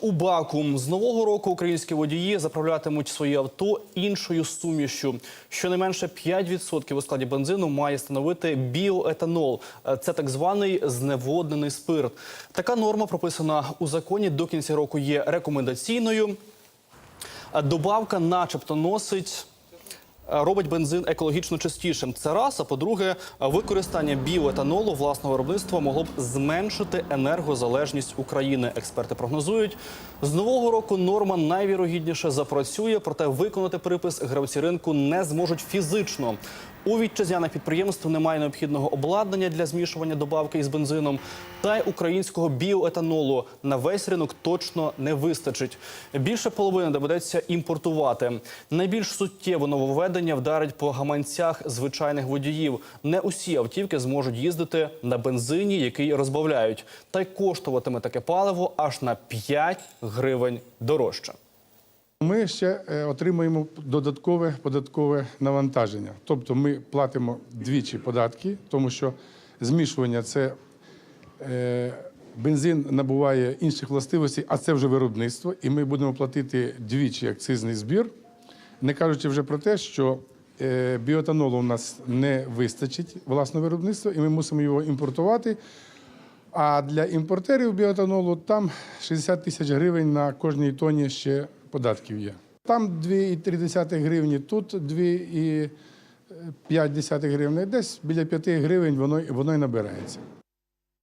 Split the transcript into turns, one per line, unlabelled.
У Баку з нового року українські водії заправлятимуть свої авто іншою сумішю. Щонайменше 5% у складі бензину має становити біоетанол. Це так званий зневоднений спирт. Така норма прописана у законі до кінця року є рекомендаційною. Добавка, начебто, носить. Робить бензин екологічно чистішим. Це раз. А по-друге, використання біоетанолу власного виробництва могло б зменшити енергозалежність України. Експерти прогнозують, з нового року норма найвірогідніше запрацює, проте виконати припис гравці ринку не зможуть фізично. У вітчизняних підприємств немає необхідного обладнання для змішування добавки із бензином, та й українського біоетанолу на весь ринок точно не вистачить. Більше половини доведеться імпортувати. Найбільш суттєво нововведення вдарить по гаманцях звичайних водіїв. Не усі автівки зможуть їздити на бензині, який розбавляють, та й коштуватиме таке паливо аж на 5 гривень дорожче.
Ми ще е, отримуємо додаткове податкове навантаження. Тобто ми платимо двічі податки, тому що змішування це е, бензин набуває інших властивостей, а це вже виробництво, і ми будемо платити двічі акцизний збір, не кажучи вже про те, що е, біоетанолу у нас не вистачить власного виробництва, і ми мусимо його імпортувати. А для імпортерів біоетанолу там 60 тисяч гривень на кожній тоні ще податків є. Там 2,3 гривні, тут 2,5 гривні. Десь біля 5 гривень воно, воно і набирається.